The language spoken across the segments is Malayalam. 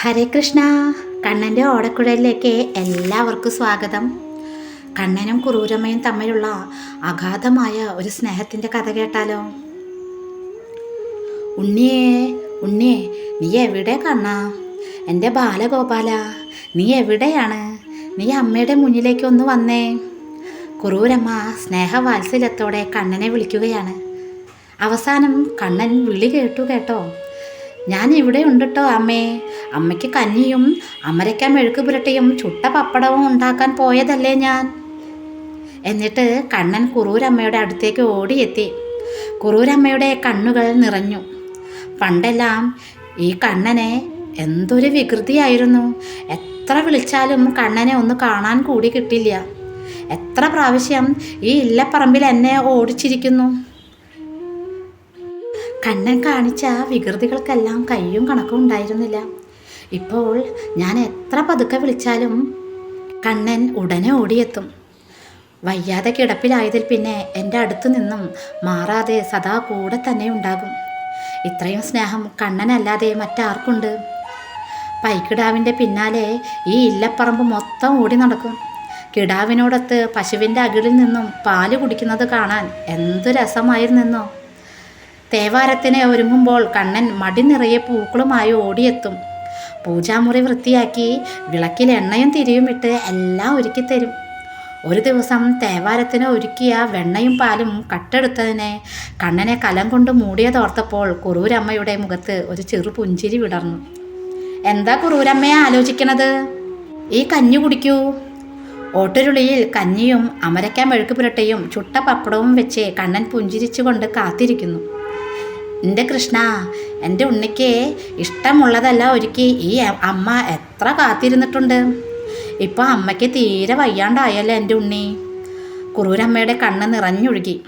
ഹരേ കൃഷ്ണ. കണ്ണന്റെ ഓടക്കുഴലിലേക്ക് എല്ലാവർക്കും സ്വാഗതം. കണ്ണനും കുറൂരമ്മയും തമ്മിലുള്ള അഗാധമായ ഒരു സ്നേഹത്തിന്റെ കഥ കേട്ടാലോ? ഉണ്ണിയേ ഉണ്ണിയേ നീ എവിടെ കണ്ണാ? എന്റെ ബാലഗോപാല നീ എവിടെയാണ്? നീ അമ്മയുടെ മുന്നിലേക്ക് ഒന്ന് വന്നേ. കുറൂരമ്മ സ്നേഹവാത്സല്യത്തോടെ കണ്ണനെ വിളിക്കുകയാണ്. അവസാനം കണ്ണൻ വിളി കേട്ടു കേട്ടോ. ഞാൻ ഇവിടെ ഉണ്ട് കേട്ടോ അമ്മേ. അമ്മയ്ക്ക് കഞ്ഞിയും അമരയ്ക്ക മെഴുക്ക് പുരട്ടിയും ചുട്ട പപ്പടവും ഉണ്ടാക്കാൻ പോയതല്ലേ ഞാൻ. എന്നിട്ട് കണ്ണൻ കുറൂരമ്മയുടെ അടുത്തേക്ക് ഓടിയെത്തി. കുറൂരമ്മയുടെ കണ്ണുകൾ നിറഞ്ഞു. പണ്ടെല്ലാം ഈ കണ്ണനെ എന്തൊരു വികൃതിയായിരുന്നു. എത്ര വിളിച്ചാലും കണ്ണനെ ഒന്ന് കാണാൻ കൂടി കിട്ടില്ല. എത്ര പ്രാവശ്യം ഈ ഇല്ലപ്പറമ്പിൽ എന്നെ ഓടിച്ചിരിക്കുന്നു. കണ്ണൻ കാണിച്ച വികൃതികൾക്കെല്ലാം കയ്യും കണക്കും ഉണ്ടായിരുന്നില്ല. ഇപ്പോൾ ഞാൻ എത്ര പതുക്കെ വിളിച്ചാലും കണ്ണൻ ഉടനെ ഓടിയെത്തും. വയ്യാതെ കിടപ്പിലായതിൽ പിന്നെ എന്റെ അടുത്തു നിന്നും മാറാതെ സദാ കൂടെ തന്നെ ഉണ്ടാകും. ഇത്രയും സ്നേഹം കണ്ണനല്ലാതെ മറ്റാർക്കുണ്ട്? പൈക്കിടാവിന്റെ പിന്നാലെ ഈ ഇല്ലപ്പറമ്പ് മൊത്തം ഓടി നടക്കും. കിടാവിനോടൊത്ത് പശുവിന്റെ അകിളിൽ നിന്നും പാൽ കുടിക്കുന്നത് കാണാൻ എന്തു രസമായിരുന്നെന്നോ. തേവാരത്തിന് ഒരുങ്ങുമ്പോൾ കണ്ണൻ മടി നിറയെ പൂക്കളുമായി ഓടിയെത്തും. പൂജാമുറി വൃത്തിയാക്കി വിളക്കിൽ എണ്ണയും തിരിയും ഇട്ട് എല്ലാം ഒരുക്കി തരും ഒരു ദിവസം തേവാരത്തിന് ഒരുക്കിയ വെണ്ണയും പാലും കട്ടെടുത്തതിനെ കണ്ണനെ കലം കൊണ്ട് മൂടിയതോർത്തപ്പോൾ കുറൂരമ്മയുടെ മുഖത്ത് ഒരു ചെറു പുഞ്ചിരി വിടർന്നു. എന്താ കുറൂരമ്മയെ ആലോചിക്കണത്? ഈ കഞ്ഞി കുടിക്കൂ. ഓട്ടുരുളിയിൽ കഞ്ഞിയും അമരക്കാൻ മെഴുക്ക് പുരട്ടയും ചുട്ട പപ്പടവും വെച്ച് കണ്ണൻ പുഞ്ചിരിച്ചുകൊണ്ട് കാത്തിരിക്കുന്നു. എന്റെ കൃഷ്ണ എന്റെ ഉണ്ണിക്ക് ഇഷ്ടമുള്ളതല്ല ഒരുക്കി ഈ അമ്മ എത്ര കാത്തിരുന്നിട്ടുണ്ട്. ഇപ്പോൾ അമ്മയ്ക്ക് തീരെ വയ്യാണ്ടായല്ലേ എന്റെ ഉണ്ണി. കുറൂരമ്മയുടെ കണ്ണ് നിറഞ്ഞൊഴുകി.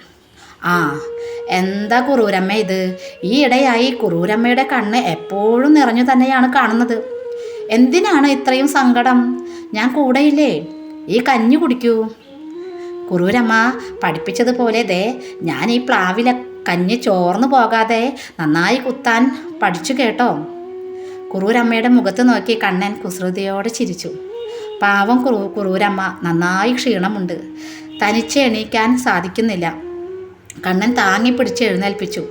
ആ എന്താ കുറൂരമ്മ ഇത്? ഈ ഇടയായി കുറൂരമ്മയുടെ കണ്ണ് എപ്പോഴും നിറഞ്ഞു തന്നെയാണ് കാണുന്നത്. എന്തിനാണ് ഇത്രയും സങ്കടം? ഞാൻ കൂടെയില്ലേ? ഈ കഞ്ഞി കുടിക്കൂ. കുറൂരമ്മ പഠിപ്പിച്ചതുപോലെ ദേ ഞാൻ ഈ പ്ലാവിലെ കഞ്ഞി ചോർന്നു പോകാതെ നന്നായി കുത്താൻ പഠിച്ചു കേട്ടോ. കുറൂരമ്മയുടെ മുഖത്ത് നോക്കി കണ്ണൻ കുസൃതിയോടെ ചിരിച്ചു. പാവം കുറു കുറൂരമ്മ നന്നായി ക്ഷീണമുണ്ട്. തനിച്ച് എണീക്കാൻ സാധിക്കുന്നില്ല. കണ്ണൻ താങ്ങി പിടിച്ച് എഴുന്നേൽപ്പിച്ചു.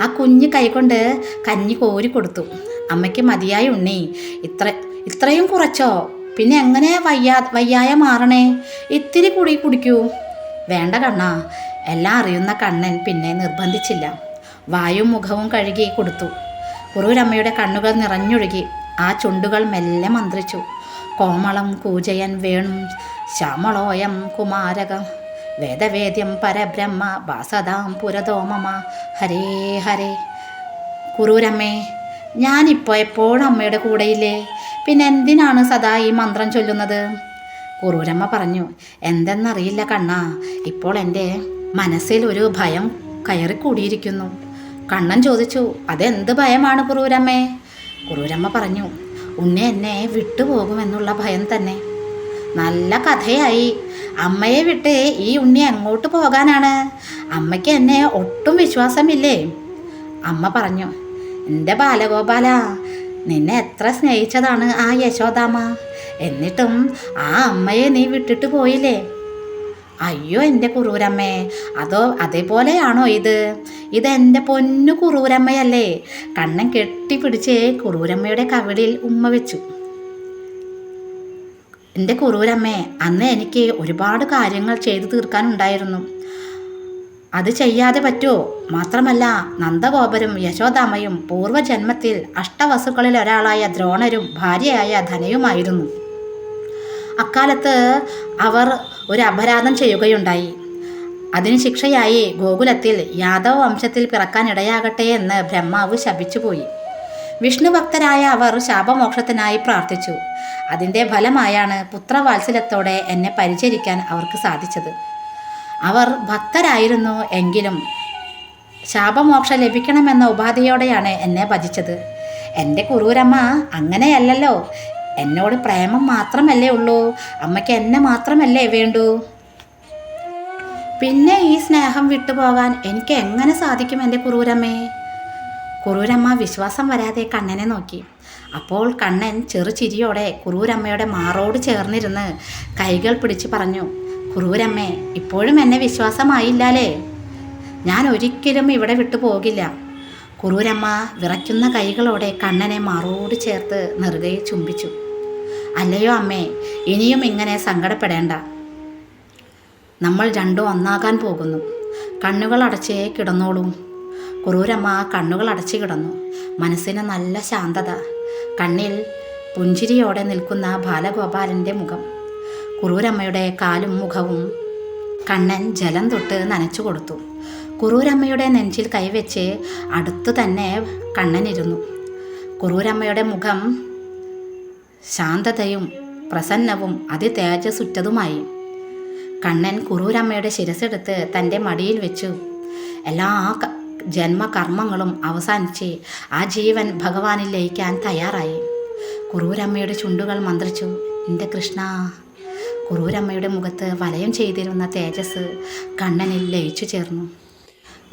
ആ കുഞ്ഞ് കൈകൊണ്ട് കഞ്ഞി കോരി കൊടുത്തു. അമ്മയ്ക്ക് മതിയായി ഉണ്ണി. ഇത്ര ഇത്രയും കുറച്ചോ? പിന്നെ എങ്ങനെ വയ്യാ വയ്യായ മാറണേ? ഇത്തിരി കുടി കുടിക്കൂ. വേണ്ട കണ്ണാ എല്ലാം അറിയുന്ന കണ്ണൻ പിന്നെ നിർബന്ധിച്ചില്ല. വായും മുഖവും കഴുകി കൊടുത്തു. കുറൂരമ്മയുടെ കണ്ണുകൾ നിറഞ്ഞൊഴുകി ആ ചുണ്ടുകൾ മെല്ലെ മന്ത്രിച്ചു. കോമളം കൂജയൻ വേണു ശ്യാമളോയം കുമാരക വേദവേദ്യം പരബ്രഹ്മ വാസദാം പുരതോമമ ഹരേ ഹരേ. കുറൂരമ്മേ ഞാനിപ്പോൾ എപ്പോഴും അമ്മയുടെ കൂടെയില്ലേ? പിന്നെ എന്തിനാണ് സദാ ഈ മന്ത്രം ചൊല്ലുന്നത്? കുറൂരമ്മ പറഞ്ഞു എന്തെന്നറിയില്ല കണ്ണാ ഇപ്പോൾ എന്റെ മനസ്സിൽ ഒരു ഭയം കയറിക്കൂടിയിരിക്കുന്നു. കണ്ണൻ ചോദിച്ചു അതെന്ത് ഭയമാണ് കുറൂരമ്മേ കുറൂരമ്മ പറഞ്ഞു ഉണ്ണി എന്നെ വിട്ടുപോകുമെന്നുള്ള ഭയം തന്നെ. നല്ല കഥയായി. അമ്മയെ വിട്ട് ഈ ഉണ്ണി എങ്ങോട്ട് പോകാനാണ്? അമ്മയ്ക്ക് എന്നെ ഒട്ടും വിശ്വാസമില്ലേ? അമ്മ പറഞ്ഞു എന്റെ ബാലഗോപാല നിന്നെ എത്ര സ്നേഹിച്ചതാണ് ആ യശോദാമ്മ. എന്നിട്ടും ആ അമ്മയെ നീ വിട്ടിട്ട് പോയില്ലേ? അയ്യോ എന്റെ കുറൂരമ്മേ. അതോ അതേപോലെയാണോ ഇത്? ഇതെന്റെ പൊന്നു കുറൂരമ്മയല്ലേ. കണ്ണൻ കെട്ടിപ്പിടിച്ച് കുറൂരമ്മയുടെ കവിളിൽ ഉമ്മ വെച്ചു. എന്റെ കുറൂരമ്മേ അന്ന് എനിക്ക് ഒരുപാട് കാര്യങ്ങൾ ചെയ്തു തീർക്കാനുണ്ടായിരുന്നു. അത് ചെയ്യാതെ പറ്റുമോ മാത്രമല്ല നന്ദഗോപരും യശോദാമയും പൂർവജന്മത്തിൽ അഷ്ടവസുക്കളിൽ ഒരാളായ ദ്രോണരും ഭാര്യയായ ധനയുമായിരുന്നു. അക്കാലത്ത് അവർ ഒരു അപരാധം ചെയ്യുകയുണ്ടായി. അതിന് ശിക്ഷയായി ഗോകുലത്തിൽ യാദവ വംശത്തിൽ പിറക്കാനിടയാകട്ടെ എന്ന് ബ്രഹ്മാവ് ശപിച്ചുപോയി. വിഷ്ണു ഭക്തരായ അവർ ശാപമോക്ഷത്തിനായി പ്രാർത്ഥിച്ചു. അതിന്റെ ഫലമായാണ് പുത്രവാത്സല്യത്തോടെ എന്നെ പരിചരിക്കാൻ അവർക്ക് സാധിച്ചത്. അവർ ഭക്തരായിരുന്നു എങ്കിലും ശാപമോക്ഷം ലഭിക്കണമെന്ന ഉപാധിയോടെയാണ് എന്നെ ഭജിച്ചത്. എന്റെ കുറൂരമ്മ അങ്ങനെയല്ലല്ലോ. എന്നോട് പ്രേമം മാത്രമല്ലേ ഉള്ളൂ. അമ്മയ്ക്ക് എന്നെ മാത്രമല്ലേ വേണ്ടൂ. പിന്നെ ഈ സ്നേഹം വിട്ടുപോകാൻ എനിക്ക് എങ്ങനെ സാധിക്കും എന്റെ കുറൂരമ്മേ? കുറൂരമ്മ വിശ്വാസം വരാതെ കണ്ണനെ നോക്കി. അപ്പോൾ കണ്ണൻ ചെറുചിരിയോടെ കുറൂരമ്മയുടെ മാറോട് ചേർന്നിരുന്ന് കൈകൾ പിടിച്ച് പറഞ്ഞു കുറൂരമ്മേ ഇപ്പോഴും എന്നെ വിശ്വാസമായില്ലാലേ? ഞാൻ ഒരിക്കലും ഇവിടെ വിട്ടു പോകില്ല കുറൂരമ്മ വിറയ്ക്കുന്ന കൈകളോടെ കണ്ണനെ മാറോട് ചേർത്ത് നെറുകയെ ചുംബിച്ചു. അല്ലയോ അമ്മേ ഇനിയും ഇങ്ങനെ സങ്കടപ്പെടേണ്ട. നമ്മൾ രണ്ടും ഒന്നാകാൻ പോകുന്നു. കണ്ണുകൾ അടച്ചേ കിടന്നോളൂ. കുറൂരമ്മ കണ്ണുകൾ അടച്ചു കിടന്നു. മനസ്സിന് നല്ല ശാന്തത. കണ്ണിൽ പുഞ്ചിരിയോടെ നിൽക്കുന്ന ബാലഗോപാലന്റെ മുഖം. കുറൂരമ്മയുടെ കാലും മുഖവും കണ്ണൻ ജലം തൊട്ട് നനച്ചു കൊടുത്തു. കുറൂരമ്മയുടെ നെഞ്ചിൽ കൈവച്ച് അടുത്തു തന്നെ കണ്ണനിരുന്നു. കുറൂരമ്മയുടെ മുഖം ശാന്തതയും പ്രസന്നവും അതിതേജസുറ്റതുമായി കണ്ണൻ കുറൂരമ്മയുടെ ശിരസെടുത്ത് തന്റെ മടിയിൽ വെച്ചു. എല്ലാ ജന്മകർമ്മങ്ങളും അവസാനിച്ച് ആ ജീവൻ ഭഗവാനിൽ ലയിക്കാൻ തയ്യാറായി. കുറൂരമ്മയുടെ ചുണ്ടുകൾ മന്ത്രിച്ചു. എന്റെ കൃഷ്ണ കുറൂരമ്മയുടെ മുഖത്ത് വലയം ചെയ്തിരുന്ന തേജസ് കണ്ണനിൽ ലയിച്ചു ചേർന്നു.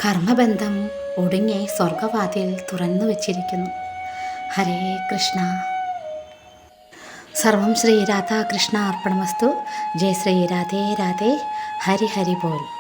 കർമ്മബന്ധം ഒടുങ്ങി സ്വർഗവാതിൽ തുറന്നു വച്ചിരിക്കുന്നു. ഹരേ കൃഷ്ണ. സർവം ശ്രീ രാധാകൃഷ്ണ അർപ്പണമസ്തു. ജയ ശ്രീ രാധേ രാധേ. ഹരി ഹരി ബോൽ